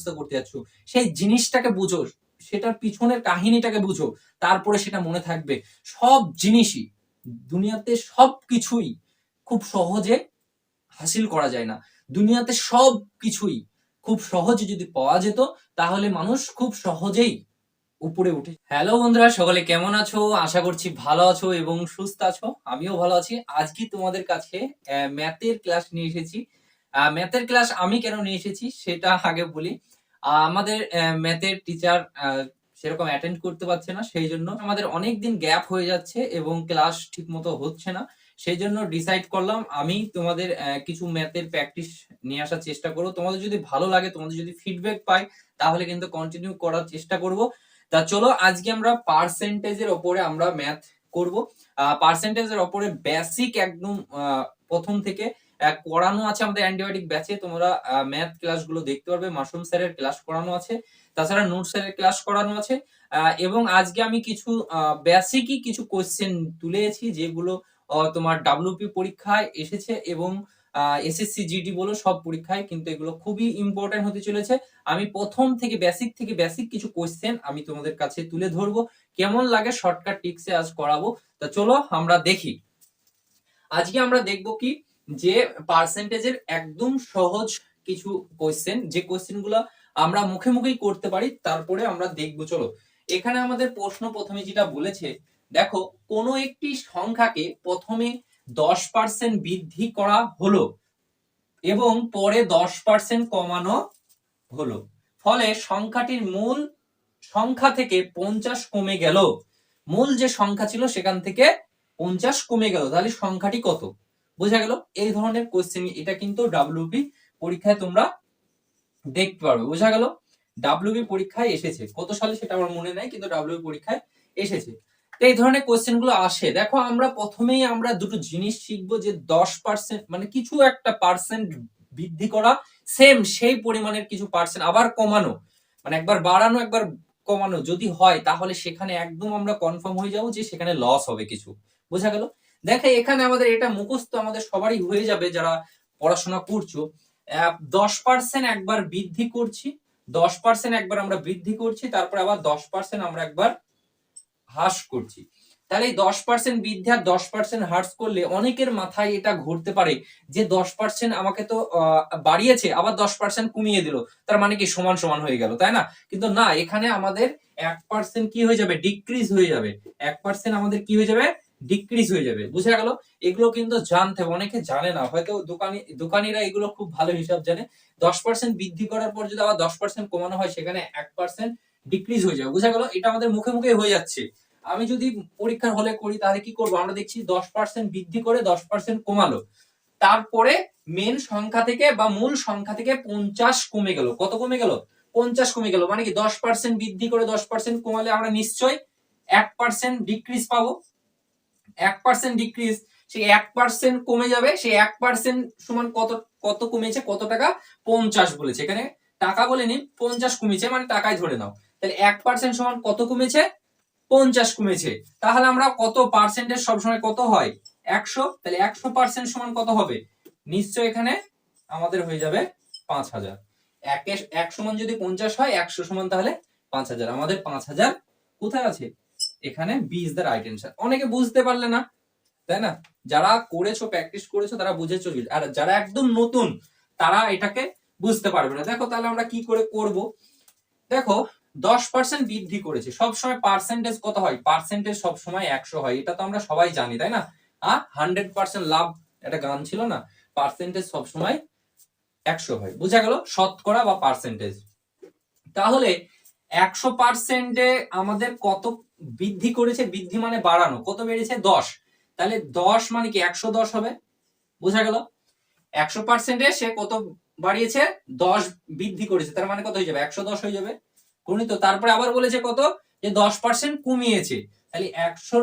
মুখস্থ করতে যাচ্ছ, সেই জিনিসটাকে বুঝো, সেটার পিছনের কাহিনীটাকে বুঝো, তারপরে সেটা মনে থাকবে। সব জিনিসই, দুনিয়াতে সব কিছুই খুব সহজে হাসিল করা যায় না। দুনিয়াতে সব কিছুই খুব সহজে যদি পাওয়া যেত, তাহলে মানুষ খুব সহজেই উপরে উঠে হ্যালো বন্ধুরা, সকলে কেমন আছো? আশা করছি ভালো আছো এবং সুস্থ আছো। আমিও ভালো আছি। আজকে তোমাদের কাছে ম্যাথের ক্লাস নিয়ে এসেছি। ম্যাথের ক্লাস আমি কেন নিয়ে এসেছি সেটা আগে বলি। আমাদের ম্যাথের টিচার সেরকম অ্যাটেন্ড করতে পারছে না, সেই জন্য আমাদের অনেক দিন গ্যাপ হয়ে যাচ্ছে এবং ক্লাস ঠিক মতো হচ্ছে না। সেই জন্য ডিসাইড করলাম আমি তোমাদের কিছু ম্যাথের প্র্যাকটিস নিয়ে আসার চেষ্টা করব। তোমাদের যদি ভালো লাগে, তোমাদের যদি ফিডব্যাক পাই, তাহলে কিন্তু কন্টিনিউ করার চেষ্টা করব। তা চলো, আজকে আমরা পার্সেন্টেজের ওপরে আমরা ম্যাথ করব। পার্সেন্টেজের ওপরে বেসিক একদম প্রথম থেকে করানো আছে আমাদের অ্যান্টিবায়োটিক ব্যাচে তোমরা ম্যাথ ক্লাসগুলো দেখতে পারবে মাশরুম স্যারের ক্লাস করানো আছে, তাছাড়া নোট স্যারের ক্লাস করানো আছে এবং আজকে আমি কিছু বেসিকই কিছু কোশ্চেন তুলেছি, যেগুলো তোমার ডাব্লিউপি পরীক্ষায় এসেছে এবং এসএসসি জিডি বলো, সব পরীক্ষায় কিন্তু এগুলো খুবই ইম্পর্টেন্ট হতে চলেছে। আমি প্রথম থেকে বেসিক থেকে বেসিক কিছু কোশ্চেন আমি তোমাদের কাছে তুলে ধরবো, কেমন লাগে শর্টকাট টিক্সে আজ করাবো, তা চলো আমরা দেখি। আজকে আমরা দেখব কি যে পার্সেন্টেজের একদম সহজ কিছু কোশ্চেন যে কোশ্চেনগুলো আমরা মুখে মুখেই করতে পারি, তারপরে আমরা দেখব। চলো, এখানে আমাদের প্রশ্ন প্রথমে যেটা বলেছে, দেখো, কোন একটি সংখ্যাকে প্রথমে দশ পার্সেন্ট বৃদ্ধি করা হলো এবং পরে দশ পার্সেন্ট কমানো হলো। ফলে সংখ্যাটির মূল সংখ্যা থেকে পঞ্চাশ কমে গেল। মূল যে সংখ্যা ছিল সেখান থেকে পঞ্চাশ কমে গেল। তাহলে সংখ্যাটি কত? বোঝা গেল এই ধরনের কোশ্চেন এটা কিন্তু ডাব্লিউবি পরীক্ষায় তোমরা দেখতে পারবে। বোঝা গেল ডাব্লিউবি পরীক্ষায় এসেছে। কত সালে সেটা আমার মনে নাই, কিন্তু ডাব্লিউবি পরীক্ষায় এসেছে। তো এই ধরনের কোশ্চেনগুলো আসে। দেখো আমরা প্রথমেই আমরা দুটো জিনিস শিখব যে দশ পার্সেন্ট মানে কিছু একটা পার্সেন্ট বৃদ্ধি করা সেম সেই পরিমাণের কিছু পার্সেন্ট আবার কমানো। মানে একবার বাড়ানো, একবার কমানো। যদি হয়, তাহলে সেখানে একদম আমরা কনফার্ম হয়ে যাব যে সেখানে লস হবে কিছু। বোঝা গেল? দেখে এখানে আমাদের এটা মুখস্থ আমাদের সবারই হয়ে যাবে যারা পড়াশোনা করছ। দশ পার্সেন্ট একবার বৃদ্ধি করছি, দশ পার্সেন্ট একবার আমরা বৃদ্ধি করছি, তারপর আবার দশ পার্সেন্ট আমরা একবার হ্রাস করছি। তাহলে এই দশ পার্সেন্ট বৃদ্ধি আর দশ পার্সেন্ট হ্রাস করলে অনেকের মাথায় এটা ঘুরতে পারে যে দশ পার্সেন্ট আমাকে তো বাড়িয়েছে, আবার দশ পার্সেন্ট কমিয়ে দিল। তার মানে কি সমান সমান হয়ে গেল, তাই না? কিন্তু না, এখানে আমাদের এক পার্সেন্ট কি হয়ে যাবে? ডিক্রিজ হয়ে যাবে। এক পার্সেন্ট আমাদের কি হয়ে যাবে? ডিক্রিজ হয়ে যাবে। বুঝা গেল? এগুলো কিন্তু জানতে হবে। অনেকে জানে না। হয়তো দোকানি, দোকানিরা এগুলো খুব ভালো হিসাব জানে। দশ পার্সেন্ট বৃদ্ধি করার পর যদি আবার দশ পার্সেন্ট কমানো হয়, সেখানে এক পার্সেন্ট ডিক্রিজ হয়ে যাবে। বুঝা গেল? এটা আমাদের মুখে মুখে হয়ে যাচ্ছে। আমি যদি পরীক্ষার হলে করি, তাহলে কি করব? আমরা দেখছি দশ পার্সেন্ট বৃদ্ধি করে দশ পার্সেন্ট কমালো। তারপরে মেন সংখ্যা থেকে বা মূল সংখ্যা থেকে পঞ্চাশ কমে গেল। কত কমে গেল? পঞ্চাশ কমে গেল। মানে কি? দশ পার্সেন্ট বৃদ্ধি করে দশ পার্সেন্ট কমালে আমরা নিশ্চয় এক পার্সেন্ট ডিক্রিজ পাবো। এক পার্সেন্ট ডিক্রিজ সেই এক পার্সেন্ট কমে যাবে, সেই এক পার্সেন্ট সমান কত কত কমেছে, কত টাকা? পঞ্চাশ বলেছে। এখানে টাকা বলে নি পঞ্চাশ কমেছে মানে টাকায় ধরে নাও। তাহলে এক পার্সেন্ট সমান কত কমেছে? পঞ্চাশ কমেছে। তাহলে আমরা কত পার্সেন্টেজ সবসময় কত হয়? একশো। তাহলে একশো পার্সেন্ট সমান কত হবে? নিশ্চয় এখানে আমাদের হয়ে যাবে পাঁচ হাজার। এক সমান যদি পঞ্চাশ হয়, একশো সমান তাহলে পাঁচ হাজার। আমাদের পাঁচ হাজার কোথায় আছে? এখানে B is the right answer অনেকে বুঝতে পারলে না, তাই না? যারা করেছ প্র্যাকটিস করেছ, তারা বুঝেছ আর যারা একদম নতুন, তারা এটাকে বুঝতে পারবে না। দেখো তাহলে আমরা কি করে করব? দেখো, দশ পার্সেন্ট বৃদ্ধি করেছে। সবসময় পার্সেন্টেজ কত হয়? পার্সেন্টেজ সবসময় একশো হয়। এটা তো আমরা সবাই জানি, তাই না? আ হান্ড্রেড পার্সেন্ট লাভ, একটা গান ছিল না? পার্সেন্টেজ সবসময় একশো হয়। বুঝা গেল? শতকরা বা পার্সেন্টেজ তাহলে একশো পার্সেন্টে আমাদের কত বৃদ্ধি করেছে, বৃদ্ধি মানে বাড়ানো। কত বেড়েছে? দশ। তাহলে দশ মানে কি? একশো দশ হবে। বোঝা গেল? একশো পার্সেন্টে সে কত বাড়িয়েছে? দশ বৃদ্ধি করেছে। তার মানে কত হয়ে যাবে? একশো দশ হয়ে যাবে। গণিত। তারপরে আবার বলেছে কত? যে দশ পার্সেন্ট কমিয়েছে। তাহলে একশো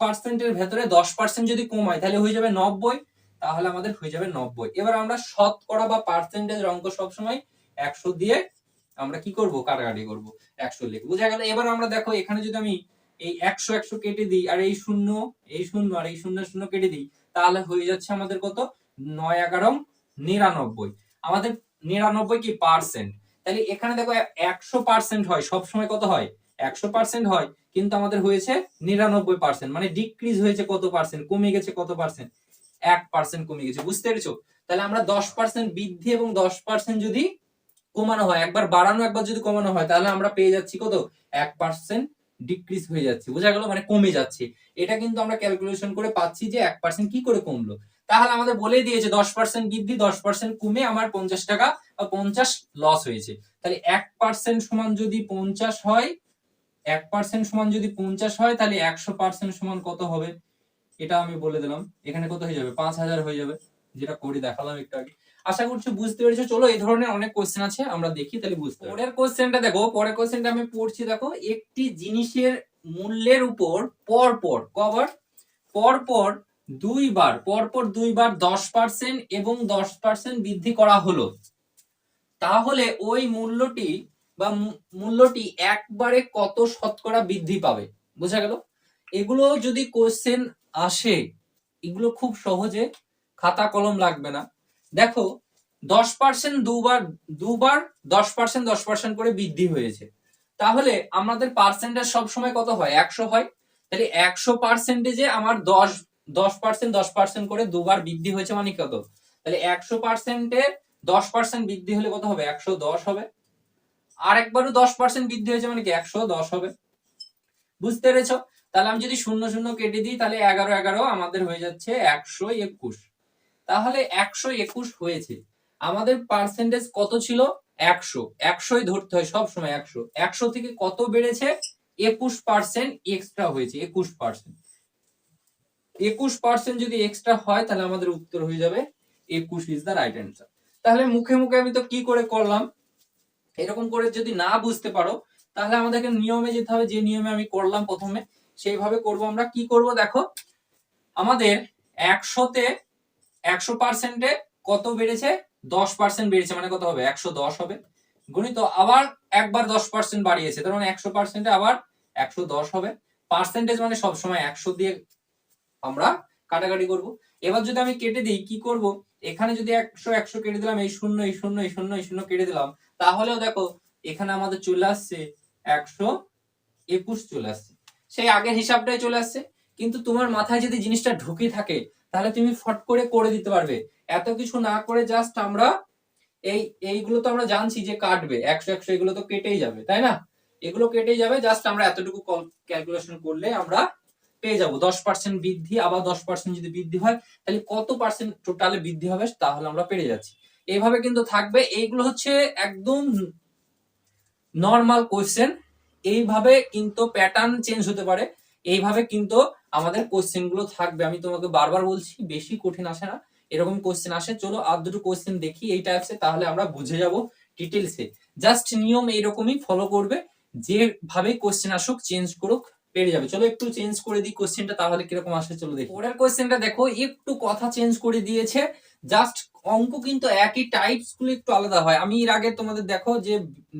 পার্সেন্টের ভেতরে দশ পার্সেন্ট যদি কমায়, তাহলে হয়ে যাবে নব্বই। তাহলে আমাদের হয়ে যাবে নব্বই। এবার আমরা শতকরা বা পার্সেন্টেজ অঙ্ক সবসময় একশো দিয়ে আমরা কি করব? কাটাকাটি করব। একশো লিখে। বুঝা গেল, এবার আমরা দেখো, এখানে যদি আমি এই একশো একশো কেটে দিই, আর এই শূন্য এই শূন্য আর এই শূন্য শূন্য কেটে দিই, তাহলে হয়ে যাচ্ছে আমাদের কত? নয় এগারো নিরানব্বই। আমাদের নিরানব্বই কি পার্সেন্ট তাহলে এখানে দেখো, একশো পার্সেন্ট হয়, সবসময় কত হয়? একশো পার্সেন্ট হয়, কিন্তু আমাদের হয়েছে নিরানব্বই পার্সেন্ট মানে ডিক্রিজ হয়েছে কত পার্সেন্ট কমে গেছে কত পার্সেন্ট এক পার্সেন্ট কমে গেছে, বুঝতে পেরেছ? তাহলে আমরা দশ পার্সেন্ট বৃদ্ধি এবং দশ পার্সেন্ট যদি কমানো হয়, একবার বাড়ানো, একবার যদি কমানো হয়, তাহলে আমরা পেয়ে যাচ্ছি কত? এক পার্সেন্ট ডিক্রিজ হয়ে যাচ্ছে। বোঝা গেল? মানে কমে যাচ্ছে। এটা কিন্তু আমরা ক্যালকুলেশন করে পাচ্ছি যে এক পার্সেন্ট কি করে কমলো? তাহলে আমাদের বলে দিয়েছে, দশ পার্সেন্ট বৃদ্ধি দশ পার্সেন্ট কমে আমার পঞ্চাশ টাকা বা পঞ্চাশ লস হয়েছে। তাহলে এক পার্সেন্ট সমান যদি পঞ্চাশ হয়, এক পার্সেন্ট সমান যদি পঞ্চাশ হয়, তাহলে একশো পার্সেন্ট সমান কত হবে? এটা আমি বলে দিলাম। এখানে কত হয়ে যাবে? পাঁচ হাজার হয়ে যাবে। যেটা করে দেখালাম একটু আগে। আশা করছি বুঝতে পেরেছ। চলো এই ধরনের অনেক কোশ্চেন আছে, আমরা দেখি, তাহলে বুঝতে। পরের কোশ্চেনটা দেখো, পরের কোশ্চেনটা আমি পড়ছি, দেখো। একটি জিনিসের মূল্যের উপর পর পর কবার? পর পর দুইবার পর পর দুইবার দশ পার্সেন্ট এবং দশ পার্সেন্ট বৃদ্ধি করা হলো। তাহলে ওই মূল্যটি বা মূল্যটি একবারে কত শতকরা বৃদ্ধি পাবে? বোঝা গেল? এগুলো যদি কোশ্চেন আসে, এগুলো খুব সহজে খাতা কলম লাগবে না। দেখো, দশ পার্সেন্ট দুবার দুবার দশ পার্সেন্ট দশ পার্সেন্ট করে বৃদ্ধি হয়েছে। তাহলে আমাদের পার্সেন্টেজ সব সময় কত হয়? একশো হয়? তাহলে একশো পার্সেন্টেজে আমার দশ দশ পার্সেন্ট দশ পার্সেন্ট করে দুবার বৃদ্ধি হয়েছে মানে কত? তাহলে একশো পার্সেন্টে দশ পার্সেন্ট বৃদ্ধি হলে কত হবে? একশো দশ হবে। আর একবারও দশ পার্সেন্ট বৃদ্ধি হয়েছে মানে কি? একশো দশ হবে। বুঝতে পেরেছ? তাহলে আমি যদি শূন্য শূন্য কেটে দিই, তাহলে এগারো এগারো আমাদের হয়ে যাচ্ছে একশো একুশ। তাহলে একশো একুশ হয়েছে। আমাদের পার্সেন্টেজ কত ছিল? একশো। একশোই ধরতে হয় সব সময় একশো। একশো থেকে কত বেড়েছে? একুশ পার্সেন্ট এক্সট্রা হয়েছে, একুশ পার্সেন্ট একুশ পার্সেন্ট যদি এক্সট্রা হয়, তাহলে আমাদের উত্তর হয়ে যাবে একুশ ইজ দ্য রাইট অ্যান্সার তাহলে মুখে মুখে আমি তো কি করে করলাম? এরকম করে যদি না বুঝতে পারো, তাহলে আমাদেরকে নিয়মে যেতে হবে। যে নিয়মে আমি করলাম প্রথমে, সেইভাবে করব আমরা। কি করব দেখো? আমাদের একশোতে একশো পার্সেন্টে কত বেড়েছে? দশ পার্সেন্ট বেড়েছে মানে কত হবে? একশো দশ হবে। গণিত আবার একবার দশ পার্সেন্ট বাড়িয়েছে, তার মানে একশো পার্সেন্টে আবার একশো দশ হবে। পার্সেন্টেজ মানে সবসময় একশো দিয়ে আমরা কাটাকাটি করব। এবার যদি আমি কেটে দিই, কি করব? এখানে যদি একশো একশো কেটে দিলাম, এই শূন্য এই শূন্য এই শূন্য এই শূন্য কেটে দিলাম, তাহলেও দেখো এখানে আমাদের চলে আসছে একশো একুশ চলে আসছে। সেই আগের হিসাবটাই চলে আসছে। কিন্তু তোমার মাথায় যদি জিনিসটা ঢুকে থাকে তাহলে তুমি ফট করে করে দিতে পারবে। এত কিছু না করে জাস্ট আমরা এই, এইগুলো তো আমরা জানছি যে কাটবে। একশো একশো এগুলো তো কেটেই যাবে, তাই না? এগুলো কেটেই যাবে জাস্ট আমরা এতটুকু ক্যালকুলেশন করলে আমরা পেয়ে যাব। দশ পার্সেন্ট বৃদ্ধি, আবার দশ পার্সেন্ট যদি বৃদ্ধি হয়, তাহলে কত পার্সেন্ট টোটালে বৃদ্ধি হবে তাহলে আমরা পেরে যাচ্ছি। এইভাবে কিন্তু থাকবে। এইগুলো হচ্ছে একদম নর্মাল কোয়েশ্চেন এইভাবে কিন্তু প্যাটার্ন চেঞ্জ হতে পারে। এইভাবে কিন্তু আমাদের কোশ্চেনগুলো থাকবে। আমি তোমাকে বারবার বলছি, বেশি কঠিন আসে না। এরকম কোশ্চেন আসে, চলো আর দুটো কোশ্চেন দেখি এই টাইপসে তাহলে আমরা বুঝে যাব ডিটেলসে জাস্ট নিয়ম এইরকমই ফলো করবে, যেভাবে কোশ্চেন আসুক চেঞ্জ করুক, পেরে যাবে। চলো একটু চেঞ্জ করে দিই কোশ্চেনটা তাহলে কীরকম আসে, চলো দেখি। পরের কোশ্চেনটা দেখো, একটু কথা চেঞ্জ করে দিয়েছে। জাস্ট অঙ্ক কিন্তু একই টাইপসগুলো একটু আলাদা হয়। আমি এর আগে তোমাদের দেখো যে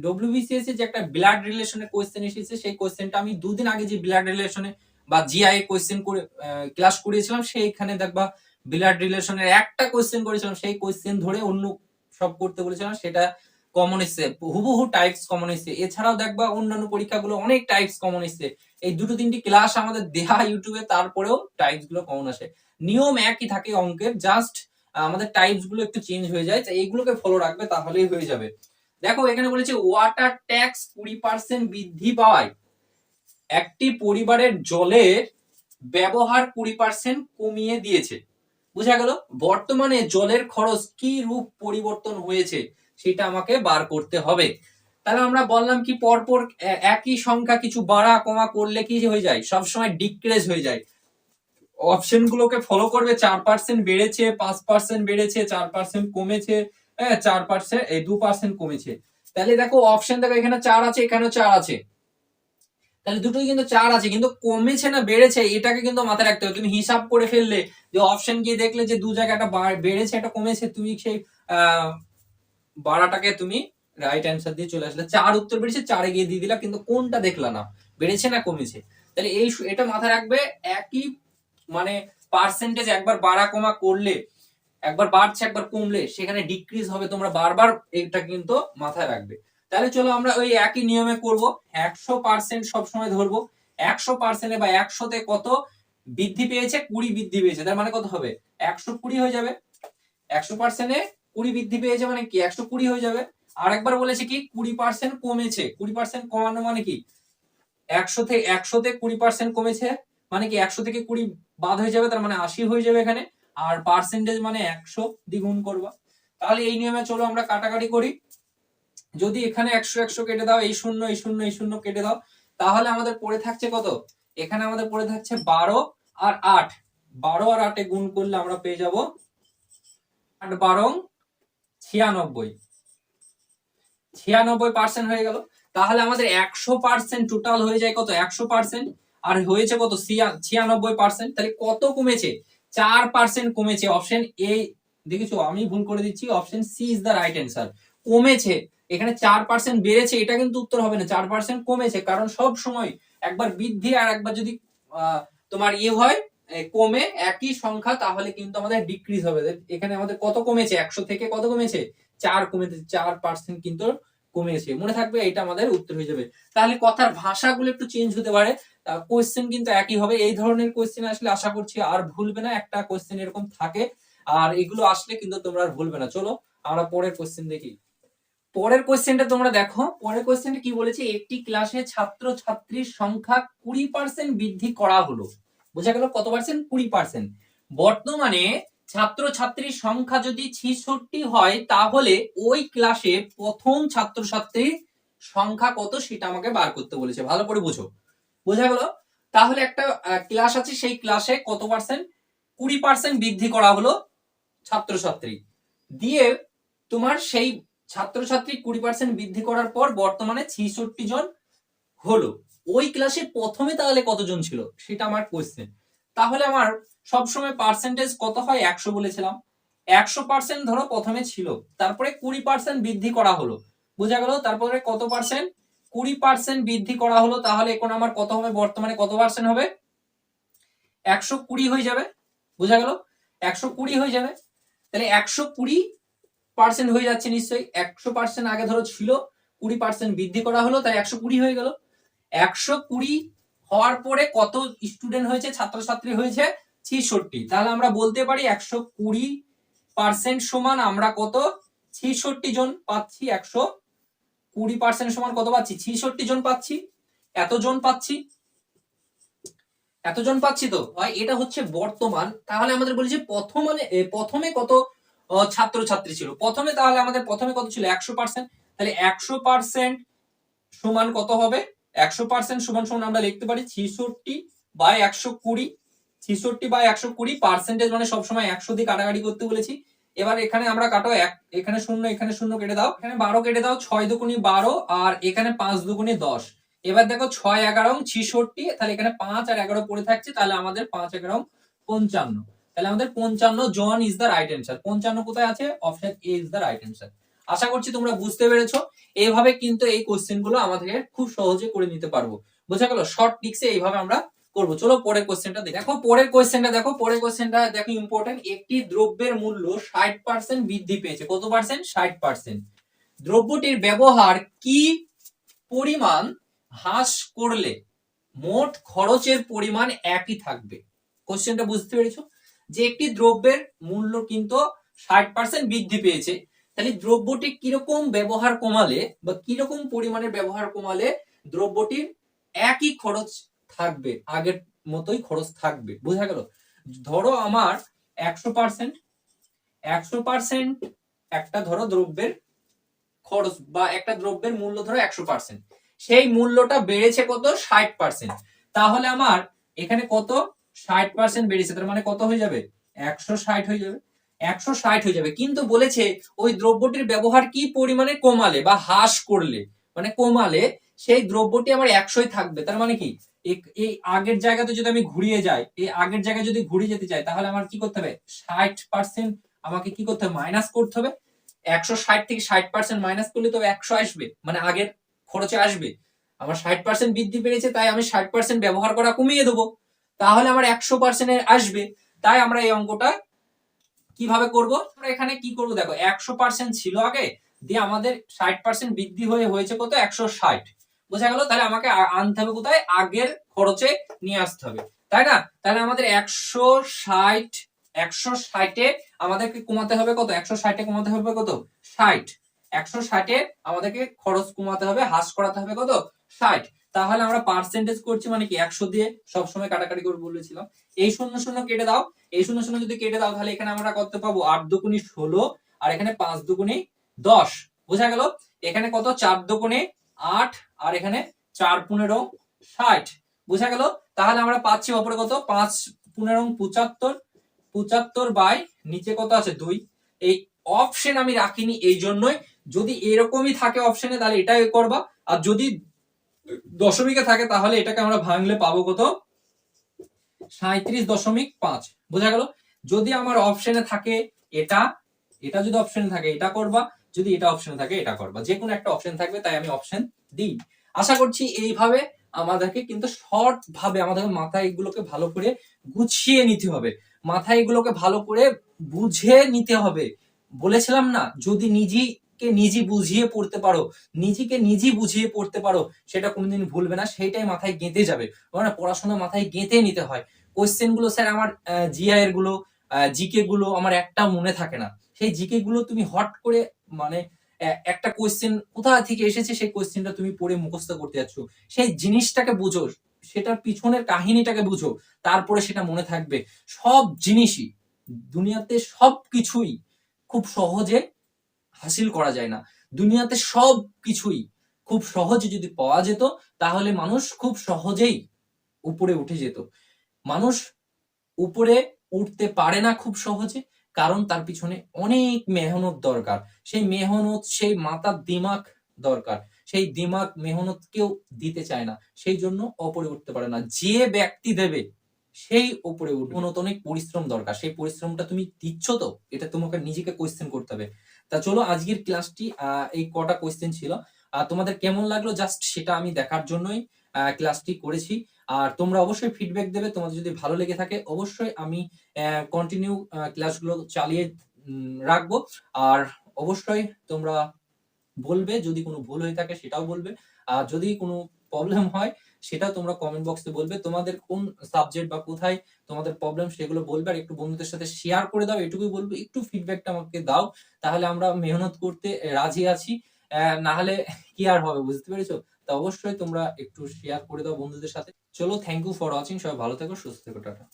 ডব্লিউবিসিএস এ যে একটা ব্লাড রিলেশনের কোশ্চেন এসেছে, সেই কোশ্চেনটা আমি দুদিন আগে যে ব্লাড রিলেশনে বা জিআই কোয়েশ্চেন করে ক্লাস করিয়েছিলাম, সেইখানে দেখবা ব্লাড রিলেশনের একটা কোশ্চেন করেছিলাম, সেই কোয়েশ্চেন ধরে অন্য সব করতে বলেছিলাম, সেটা কমন এসছে। হুবহু টাইপস কমন এসছে। এছাড়াও দেখবা অন্যান্য পরীক্ষাগুলো অনেক টাইপস কমন এসছে। এই দুটো তিনটি ক্লাস আমাদের দেহা ইউটিউবে তারপরেও টাইপসগুলো কমন আসে। নিয়ম একই থাকে অঙ্কের জাস্ট আমাদের টাইপসগুলো একটু চেঞ্জ হয়ে যায় এইগুলোকে ফলো রাখবে, তাহলেই হয়ে যাবে। দেখো, এখানে বলেছে ওয়াটার ট্যাক্স কুড়ি পার্সেন্ট বৃদ্ধি পাওয়ায় একটি পরিবারের জলের ব্যবহার কুড়ি পার্সেন্ট কমিয়ে দিয়েছে। বুঝা গেল? বর্তমানে জলের খরচ কি রূপ পরিবর্তন হয়েছে সেটা আমাকে বার করতে হবে। তাহলে আমরা বললাম কি পরপর একই সংখ্যা কিছু বাড়া কমা করলে কি হয়ে যায়? সবসময় ডিক্রেজ হয়ে যায়। অপশন গুলোকে ফলো করবে, চার পার্সেন্ট বেড়েছে, পাঁচ পার্সেন্ট বেড়েছে, চার পার্সেন্ট কমেছে হ্যাঁ চার পার্সেন্ট দু পার্সেন্ট কমেছে। তাহলে দেখো অপশন দেখো, এখানে চার আছে, এখানেও চার আছে। তাহলে দুটোই কিন্তু চার আছে, কিন্তু কমেছে না, বেড়েছে, এটাকে কিন্তু মাথায় রাখতে হবে। তুমি হিসাব করে ফেললে, যে অপশন গিয়ে দেখলে যে দু জায়গাটা বেড়েছে, একটা কমেছে, তুমি সেই বাড়াটাকে তুমি রাইট অ্যান্সার দিয়ে চলে আসলে। চার উত্তর বেড়েছে, চারে গিয়ে দিয়ে দিলা, কিন্তু কোনটা দেখলা না? বেড়েছে না কমেছে? তাহলে এই এটা মাথায় রাখবে, একই মানে পার্সেন্টেজ একবার বাড়া কমা করলে, একবার বাড়ছে, একবার কমলে, সেখানে ডিক্রিজ হবে, তোমরা বারবার এটা কিন্তু মাথায় রাখবে। তাহলে চলো আমরা ওই একই নিয়মে করব। একশো পার্সেন্ট সবসময় ধরবো। একশো পার্সেন্টে বা একশোতে কত বৃদ্ধি পেয়েছে? কুড়ি বৃদ্ধি পেয়েছে। তার মানে কত হবে? একশো কুড়ি হয়ে যাবে। একশো পার্সেন্টে কুড়ি বৃদ্ধি পেয়েছে মানে কি? একশো কুড়ি হয়ে যাবে। আর একবার বলেছে কি? কুড়ি পার্সেন্ট কমেছে। কুড়ি পার্সেন্ট কমানো মানে কি? একশো থেকে একশোতে কুড়ি পার্সেন্ট কমেছে মানে কি? একশো থেকে কুড়ি বাদ হয়ে যাবে, তার মানে আশি হয়ে যাবে এখানে। আর পার্সেন্টেজ মানে একশো দ্বিগুণ করবা। তাহলে এই নিয়মে চলো আমরা কাটাকাটি করি। যদি এখানে একশো একশো কেটে দাও, এই শূন্য এই শূন্য এই শূন্য কেটে দাও, তাহলে আমাদের পড়ে থাকছে কত? এখানে আমাদের পড়ে থাকছে বারো আর আট। বারো আর আটে গুণ করলে আমরা পেয়ে যাব আট বারং ছিয়ানব্বই। ছিয়ানব্বই পার্সেন্ট হয়ে গেল। তাহলে আমাদের একশো পার্সেন্ট টোটাল হয়ে যায় কত? একশো পার্সেন্ট আর হয়েছে কত? ছিয়া- ছিয়ানব্বই পার্সেন্ট তাহলে কত কমেছে? চার পার্সেন্ট কমেছে। অপশন এ দেখেছ? আমি ভুল করে দিচ্ছি। Option C is the right answer কমেছে। এখানে চার পার্সেন্ট বেড়েছে, এটা কিন্তু উত্তর হবে না, চার পার্সেন্ট কমেছে, কারণ সব সময় একবার বৃদ্ধি আর একবার যদি তোমার ইয়ে হয় কমে একই সংখ্যা, তাহলে কিন্তু আমাদের ডিক্রিজ হবে। এখানে আমাদের কত কমেছে? একশো থেকে কত কমেছে? চার কমেছে, চার পার্সেন্ট কিন্তু কমেছে। মনে থাকবে এটা আমাদের উত্তর হয়ে যাবে। তাহলে কথার ভাষাগুলো একটু চেঞ্জ হতে পারে। কোয়েশ্চেন কিন্তু একই হবে। এই ধরনের কোয়েশ্চেন আসলে আশা করছি আর ভুলবে না, একটা কোয়েশ্চেন এরকম থাকে। আর এগুলো আসলে কিন্তু তোমরা আর ভুলবে না। চলো, আমরা পরের কোয়েশ্চেন দেখি। পরের কোয়েশ্চেনটা তোমরা দেখো। পরের কোয়েশ্চেনটা কি বলেছে? একটি ক্লাসে ছাত্র ছাত্রীর সংখ্যা কুড়ি পার্সেন্ট বৃদ্ধি করা হলো। বোঝা গেল কত পার্সেন্ট কুড়ি পার্সেন্ট বর্তমানে ছাত্র ছাত্রীর সংখ্যা যদি ছিষট্টি হয়, তাহলে ওই ক্লাসে প্রথম ছাত্র ছাত্রীর সংখ্যা কত সেটা আমাকে বার করতে বলেছে। ভালো করে বুঝো। বোঝা গেল? তাহলে একটা ক্লাস আছে, সেই ক্লাসে কত পার্সেন্ট কুড়ি পার্সেন্ট বৃদ্ধি করা হলো ছাত্রছাত্রী দিয়ে তোমার সেই ছাত্রছাত্রী কুড়ি পার্সেন্ট বৃদ্ধি করার পর বর্তমানে ছিষট্টি জন হলো। ওই ক্লাসে প্রথমে তাহলে কতজন ছিল? সেটা আমার কোয়েশ্চেন তাহলে আমার সবসময় পার্সেন্টেজ কত হয়? একশো বলেছিলাম। একশো পার্সেন্ট ধরো প্রথমে ছিল, তারপরে কুড়ি পার্সেন্ট বৃদ্ধি করা হলো। বোঝা গেল? তারপরে কত পার্সেন্ট কুড়ি পার্সেন্ট বৃদ্ধি করা হলো, তাহলে এখন আমার কত হবে? বর্তমানে কত পার্সেন্ট হবে? একশো কুড়ি হয়ে যাবে। বোঝা গেল? একশো কুড়ি হয়ে যাবে। তাহলে একশো কুড়ি পার্সেন্ট হয়ে যাচ্ছে নিশ্চয়ই। একশো পার্সেন্ট আগে ধরো ছিল কুড়ি পার্সেন্ট বৃদ্ধি করা হলো তাই একশো কুড়ি হয়ে গেল। একশো কুড়ি হওয়ার পরে কত স্টুডেন্ট হয়েছে ছাত্রছাত্রী হয়েছে? ছিষট্টি। তাহলে আমরা বলতে পারি একশো কুড়ি পার্সেন্ট সমান আমরা কত? ছিষট্টি জন পাচ্ছি একশো কুড়ি পার্সেন্ট সমান কত পাচ্ছি? ছিষট্টি জন পাচ্ছি। এতজন পাচ্ছি। এতজন পাচ্ছি তো? হয় এটা হচ্ছে বর্তমান। তাহলে আমাদের বলি যে প্রথমে এ, প্রথমে কত ছাত্র ছাত্রী ছিল। প্রথমে তাহলে আমাদের প্রথমে কত ছিল? একশো পার্সেন্ট তাহলে একশো পার্সেন্ট সমান কত হবে? একশো পার্সেন্ট সমান সমান আমরা লিখতে পারি ছিষট্টি বাই একশো কুড়ি। ছিষট্টি বাই একশো কুড়ি পার্সেন্টেজ মানে সবসময় একশো দিয়ে কাটাকাটি করতে বলেছি। এবার এখানে আমরা কাটো এক, এখানে শূন্য এখানে শূন্য কেটে দাও। এখানে বারো কেটে দাও, ছয় দুকুনি বারো আর এখানে পাঁচ দুকুনি দশ। এবার দেখো ছয় এগারো ছিষট্টি, তাহলে এখানে পাঁচ আর এগারো পড়ে থাকছে, তাহলে আমাদের পাঁচ এগারো পঞ্চান্ন। তাহলে আমাদের পঞ্চান্ন জন ইজ দ্য রাইট অ্যান্সার পঞ্চান্ন কোথায় আছে? Option A is the right answer আশা করছি তোমরা বুঝতে পেরেছ। এইভাবে কিন্তু এই কোশ্চেনগুলো আমাদের খুব সহজে করে নিতে পারব। বোঝা গেল? শর্ট টিক্সে এইভাবে আমরা করব। চলো পরের কোশ্চেনটা দেখো। পরের কোশ্চেনটা দেখো। পরের কোশ্চেনটা দেখো ইম্পর্টেন্ট একটি দ্রব্যের মূল্য ষাট পার্সেন্ট বৃদ্ধি পেয়েছে। কত পার্সেন্ট ষাট পার্সেন্ট দ্রব্যটির ব্যবহার কি পরিমাণ হ্রাস করলে? মোট খরচের পরিমাণ একই থাকবে। কোশ্চেনটা বুঝতে পেরেছ? যে একটি দ্রব্যের মূল্য কিন্তু ষাট পার্সেন্ট বৃদ্ধি পেয়েছে, তাহলে দ্রব্যটি কীরকম ব্যবহার কমালে বা কীরকম পরিমাণের ব্যবহার কমালে দ্রব্যটির একই খরচ থাকবে, আগের মতোই খরচ থাকবে? বোঝা গেল? ধরো আমার একশো পার্সেন্ট একশো পার্সেন্ট একটা ধরো দ্রব্যের খরচ বা একটা দ্রব্যের মূল্য ধরো একশো পার্সেন্ট সেই মূল্যটা বেড়েছে কত? ষাট পার্সেন্ট তাহলে আমার এখানে কত? ষাট পার্সেন্ট বেড়েছে, তার মানে কত হয়ে যাবে? একশো ষাট হয়ে যাবে। একশো ষাট হয়ে যাবে। কিন্তু বলেছে ওই দ্রব্যটির ব্যবহার কি পরিমাণে কমালে বা হ্রাস করলে? মানে কমালে সেই দ্রব্যটি আমার একশোই থাকবে। তার মানে কি? এই আগের জায়গাতে যদি আমি ঘুরিয়ে যাই এই আগের জায়গায় যদি ঘুরিয়ে যেতে চাই, তাহলে আমার কি করতে হবে? ষাট পার্সেন্ট আমাকে কি করতে হবে? মাইনাস করতে হবে। একশো ষাট থেকে ষাট পার্সেন্ট মাইনাস করলে তো একশো আসবে। মানে আগের খরচে আসবে। আমার ষাট পার্সেন্ট বৃদ্ধি পেয়েছে, তাই আমি ষাট পার্সেন্ট ব্যবহার করা কমিয়ে দেবো। তাহলে আমার একশো পার্সেন্ট আসবে। তাই আমরা এই অঙ্কটা কীভাবে করব? আমরা এখানে কি করব? দেখো, একশো পার্সেন্ট ছিল আগে, দিয়ে আমাদের ষাট পার্সেন্ট বৃদ্ধি হয়ে হয়েছে কত? একশো ষাট। বোঝা গেল? তাহলে আমাকে আনতে হবে কোথায়? আগের খরচে নিয়ে আসতে হবে। তাই না? তাহলে আমাদের একশো ষাট, একশো ষাটে আমাদেরকে কমাতে হবে কত? একশো ষাটে কমাতে হবে কত? ষাট। একশো ষাটে আমাদেরকে খরচ কমাতে হবে, হ্রাস করাতে হবে কত? ষাট। তাহলে আমরা পার্সেন্টেজ করছি মানে কি, একশো দিয়ে সবসময় কাটাকাটি করে বলেছিলাম। এই শূন্য শূন্য কেটে দাও, এই শূন্য শূন্য যদি কেটে দাও, তাহলে এখানে আমরা কত পাবো আট দুগুণি ষোলো আর এখানে পাঁচ দুগুণি দশ। বোঝা গেল? এখানে কত? চার দুগুণে আট আর এখানে চার পনেরো ষাট। বোঝা গেল? তাহলে আমরা পাচ্ছি ওপরে কত? পাঁচ পনেরো পঁচাত্তর। পঁচাত্তর বাই নিচে কত আছে? দুই। এই অপশন আমি রাখিনি, এই জন্যই। যদি এরকমই থাকে অপশনে তাহলে এটাই করবা। আর যদি দশমিকে থাকে, তাহলে এটাকে আমরা ভাঙলে পাবো কত? সাঁত্রিশ দশমিক পাঁচ। বোঝা গেল? যদি আমার অপশনে থাকে এটা এটা যদি অপশনে থাকে, এটা করবা। যদি এটা অপশনে থাকে, এটা করবা। যে কোনো একটা অপশন থাকবে, তাই আমি অপশন দিই। আশা করছি এইভাবে আমাদেরকে কিন্তু শর্ট ভাবে আমাদের মাথায় এগুলোকে ভালো করে গুছিয়ে নিতে হবে। মাথায় এগুলোকে ভালো করে বুঝে নিতে হবে। বলেছিলাম না, যদি নিজেকে নিজে বুঝিয়ে পড়তে পারো, নিজেকে নিজে বুঝিয়ে পড়তে পারো, সেটা কোনোদিন ভুলবে না, সেইটাই মাথায় গেঁথে যাবে। মানে পড়াশোনা মাথায় গেঁথে নিতে হয়। কোশ্চেনগুলো স্যার আমার জিআই এরগুলো জিকে গুলো আমার একটা মনে থাকে না। সেই জিকে গুলো তুমি হট করে মানে একটা কোশ্চেন কোথা থেকে এসেছে সেই কোশ্চেনটা তুমি পড়ে মুখস্থ করতে যাচ্ছ। সেই জিনিসটাকে বুঝো, সেটার পিছনের কাহিনীটাকে বুঝো, তারপরে সেটা মনে থাকবে। সব জিনিসই, দুনিয়াতে সব কিছুই খুব সহজে হাসিল করা যায় না। দুনিয়াতে সব কিছুই খুব সহজে যদি পাওয়া যেত, তাহলে মানুষ খুব সহজেই উপরে উঠে যেত। মানুষ উপরে উঠতে পারে না খুব সহজে, কারণ তার পিছনে অনেক মেহনত দরকার। সেই মেহনত, সেই মাথার দিমাগ দরকার। সেই দিমাগ মেহনত কেউ দিতে চায় না, সেই জন্য ওপরে উঠতে পারে না। যে ব্যক্তি দেবে, সেই উপরে উঠবে। অনেক পরিশ্রম দরকার। সেই পরিশ্রমটা তুমি দিচ্ছ তো, এটা তোমাকে নিজেকে কোয়েশ্চেন করতে হবে। তা চলো আজকের ক্লাসটি এই কটা কোয়েশ্চেন ছিল। তোমাদের কেমন লাগল? জাস্ট সেটা আমি দেখার জন্যই ক্লাসটি করেছি। আর তোমরা অবশ্যই ফিডব্যাক দেবে। তোমাদের যদি ভালো লেগে থাকে, অবশ্যই আমি কন্টিনিউ ক্লাসগুলো চালিয়ে রাখব। আর অবশ্যই তোমরা বলবে, যদি কোনো ভুল হয়ে থাকে সেটাও বলবে। আর যদি কোনো প্রবলেম হয় সেটা তোমরা কমেন্ট বক্সে বলবে। তোমাদের কোন সাবজেক্ট বা কোথায় তোমাদের প্রবলেম সেগুলো বলবে আর একটু বন্ধুদের সাথে শেয়ার করে দাও, এটুকুই বলব, একটু ফিডব্যাকটা আমাকে দাও, তাহলে আমরা মেহনত করতে রাজি আছি। না হলে কি আর হবে, বুঝতে পেরেছ? তা অবশ্যই তোমরা একটু শেয়ার করে দাও বন্ধুদের সাথে। চলো থ্যাংক ইউ ফর ওয়াচিং সবাই ভালো থেকো, সুস্থ থেকো, টাটা।